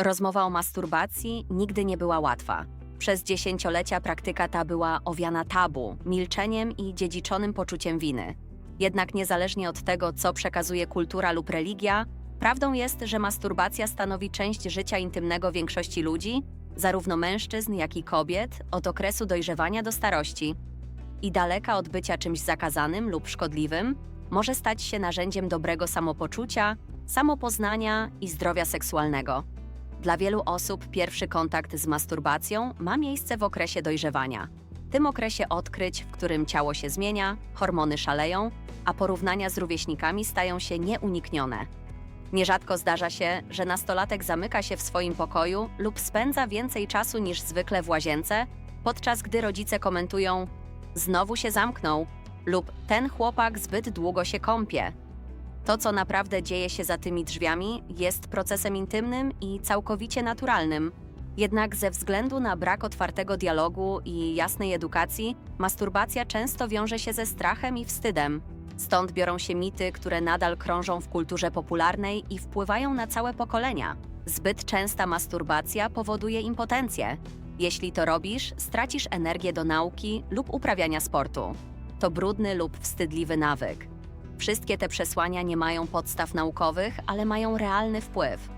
Rozmowa o masturbacji nigdy nie była łatwa. Przez dziesięciolecia praktyka ta była owiana tabu, milczeniem i dziedziczonym poczuciem winy. Jednak niezależnie od tego, co przekazuje kultura lub religia, prawdą jest, że masturbacja stanowi część życia intymnego większości ludzi, zarówno mężczyzn, jak i kobiet, od okresu dojrzewania do starości. I daleka od bycia czymś zakazanym lub szkodliwym, może stać się narzędziem dobrego samopoczucia, samopoznania i zdrowia seksualnego. Dla wielu osób pierwszy kontakt z masturbacją ma miejsce w okresie dojrzewania. Tym okresie odkryć, w którym ciało się zmienia, hormony szaleją, a porównania z rówieśnikami stają się nieuniknione. Nierzadko zdarza się, że nastolatek zamyka się w swoim pokoju lub spędza więcej czasu niż zwykle w łazience, podczas gdy rodzice komentują: Znowu się zamknął, lub ten chłopak zbyt długo się kąpie. To, co naprawdę dzieje się za tymi drzwiami, jest procesem intymnym i całkowicie naturalnym. Jednak ze względu na brak otwartego dialogu i jasnej edukacji, masturbacja często wiąże się ze strachem i wstydem. Stąd biorą się mity, które nadal krążą w kulturze popularnej i wpływają na całe pokolenia. Zbyt częsta masturbacja powoduje impotencję. Jeśli to robisz, stracisz energię do nauki lub uprawiania sportu. To brudny lub wstydliwy nawyk. Wszystkie te przesłania nie mają podstaw naukowych, ale mają realny wpływ.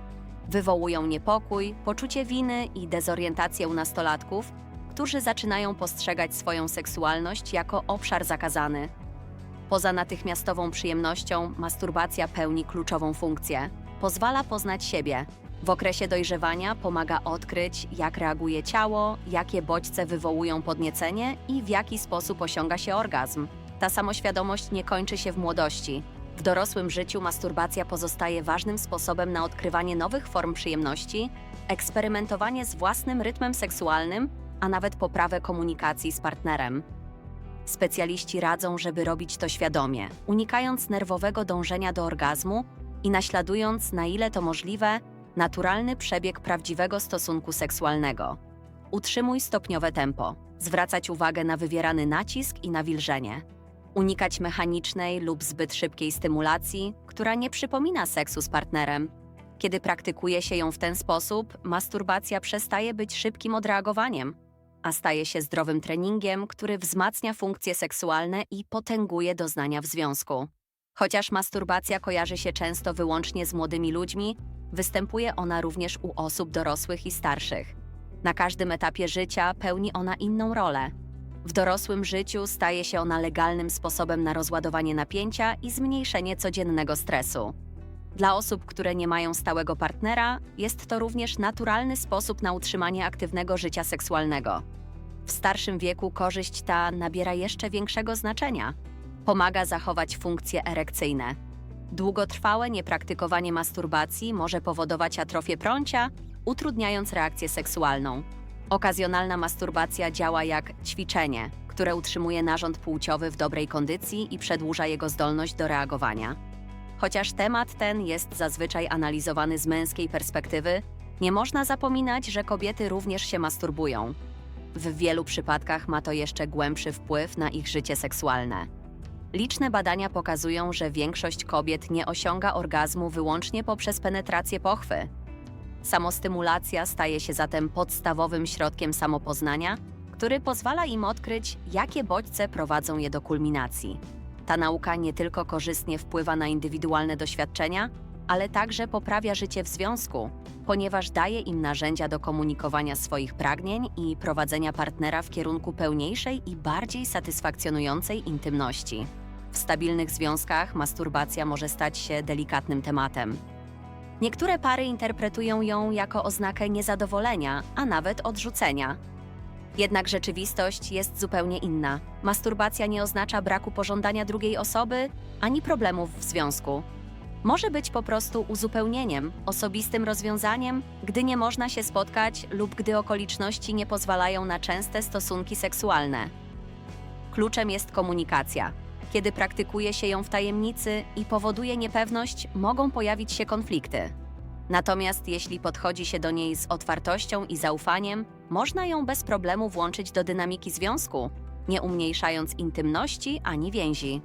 Wywołują niepokój, poczucie winy i dezorientację u nastolatków, którzy zaczynają postrzegać swoją seksualność jako obszar zakazany. Poza natychmiastową przyjemnością, masturbacja pełni kluczową funkcję. Pozwala poznać siebie. W okresie dojrzewania pomaga odkryć, jak reaguje ciało, jakie bodźce wywołują podniecenie i w jaki sposób osiąga się orgazm. Ta samoświadomość nie kończy się w młodości. W dorosłym życiu masturbacja pozostaje ważnym sposobem na odkrywanie nowych form przyjemności, eksperymentowanie z własnym rytmem seksualnym, a nawet poprawę komunikacji z partnerem. Specjaliści radzą, żeby robić to świadomie, unikając nerwowego dążenia do orgazmu i naśladując, na ile to możliwe, naturalny przebieg prawdziwego stosunku seksualnego. Utrzymuj stopniowe tempo, zwracać uwagę na wywierany nacisk i nawilżenie. Unikać mechanicznej lub zbyt szybkiej stymulacji, która nie przypomina seksu z partnerem. Kiedy praktykuje się ją w ten sposób, masturbacja przestaje być szybkim odreagowaniem, a staje się zdrowym treningiem, który wzmacnia funkcje seksualne i potęguje doznania w związku. Chociaż masturbacja kojarzy się często wyłącznie z młodymi ludźmi, występuje ona również u osób dorosłych i starszych. Na każdym etapie życia pełni ona inną rolę. W dorosłym życiu staje się ona legalnym sposobem na rozładowanie napięcia i zmniejszenie codziennego stresu. Dla osób, które nie mają stałego partnera, jest to również naturalny sposób na utrzymanie aktywnego życia seksualnego. W starszym wieku korzyść ta nabiera jeszcze większego znaczenia. Pomaga zachować funkcje erekcyjne. Długotrwałe niepraktykowanie masturbacji może powodować atrofię prącia, utrudniając reakcję seksualną. Okazjonalna masturbacja działa jak ćwiczenie, które utrzymuje narząd płciowy w dobrej kondycji i przedłuża jego zdolność do reagowania. Chociaż temat ten jest zazwyczaj analizowany z męskiej perspektywy, nie można zapominać, że kobiety również się masturbują. W wielu przypadkach ma to jeszcze głębszy wpływ na ich życie seksualne. Liczne badania pokazują, że większość kobiet nie osiąga orgazmu wyłącznie poprzez penetrację pochwy. Samostymulacja staje się zatem podstawowym środkiem samopoznania, który pozwala im odkryć, jakie bodźce prowadzą je do kulminacji. Ta nauka nie tylko korzystnie wpływa na indywidualne doświadczenia, ale także poprawia życie w związku, ponieważ daje im narzędzia do komunikowania swoich pragnień i prowadzenia partnera w kierunku pełniejszej i bardziej satysfakcjonującej intymności. W stabilnych związkach masturbacja może stać się delikatnym tematem. Niektóre pary interpretują ją jako oznakę niezadowolenia, a nawet odrzucenia. Jednak rzeczywistość jest zupełnie inna. Masturbacja nie oznacza braku pożądania drugiej osoby ani problemów w związku. Może być po prostu uzupełnieniem, osobistym rozwiązaniem, gdy nie można się spotkać lub gdy okoliczności nie pozwalają na częste stosunki seksualne. Kluczem jest komunikacja. Kiedy praktykuje się ją w tajemnicy i powoduje niepewność, mogą pojawić się konflikty. Natomiast jeśli podchodzi się do niej z otwartością i zaufaniem, można ją bez problemu włączyć do dynamiki związku, nie umniejszając intymności ani więzi.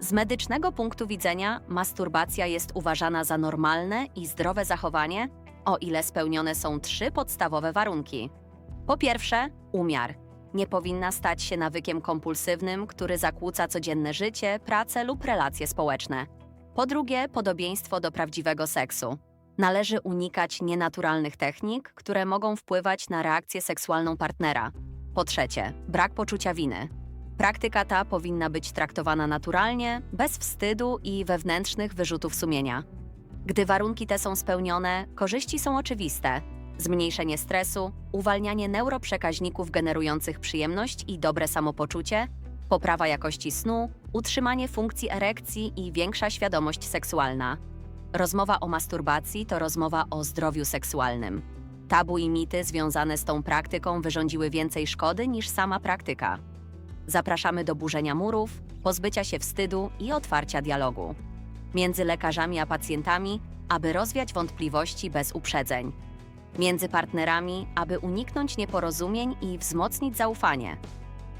Z medycznego punktu widzenia masturbacja jest uważana za normalne i zdrowe zachowanie, o ile spełnione są trzy podstawowe warunki. Po pierwsze, umiar. Nie powinna stać się nawykiem kompulsywnym, który zakłóca codzienne życie, pracę lub relacje społeczne. Po drugie, podobieństwo do prawdziwego seksu. Należy unikać nienaturalnych technik, które mogą wpływać na reakcję seksualną partnera. Po trzecie, brak poczucia winy. Praktyka ta powinna być traktowana naturalnie, bez wstydu i wewnętrznych wyrzutów sumienia. Gdy warunki te są spełnione, korzyści są oczywiste. Zmniejszenie stresu, uwalnianie neuroprzekaźników generujących przyjemność i dobre samopoczucie, poprawa jakości snu, utrzymanie funkcji erekcji i większa świadomość seksualna. Rozmowa o masturbacji to rozmowa o zdrowiu seksualnym. Tabu i mity związane z tą praktyką wyrządziły więcej szkody niż sama praktyka. Zapraszamy do burzenia murów, pozbycia się wstydu i otwarcia dialogu między lekarzami a pacjentami, aby rozwiać wątpliwości bez uprzedzeń, między partnerami, aby uniknąć nieporozumień i wzmocnić zaufanie,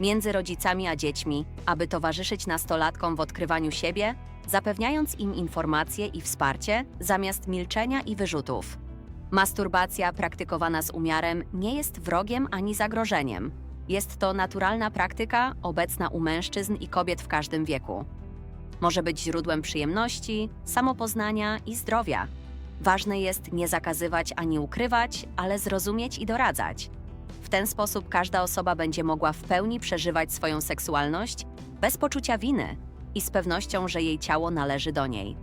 między rodzicami a dziećmi, aby towarzyszyć nastolatkom w odkrywaniu siebie, zapewniając im informacje i wsparcie zamiast milczenia i wyrzutów. Masturbacja praktykowana z umiarem nie jest wrogiem ani zagrożeniem. Jest to naturalna praktyka obecna u mężczyzn i kobiet w każdym wieku. Może być źródłem przyjemności, samopoznania i zdrowia. Ważne jest nie zakazywać ani ukrywać, ale zrozumieć i doradzać. W ten sposób każda osoba będzie mogła w pełni przeżywać swoją seksualność bez poczucia winy i z pewnością, że jej ciało należy do niej.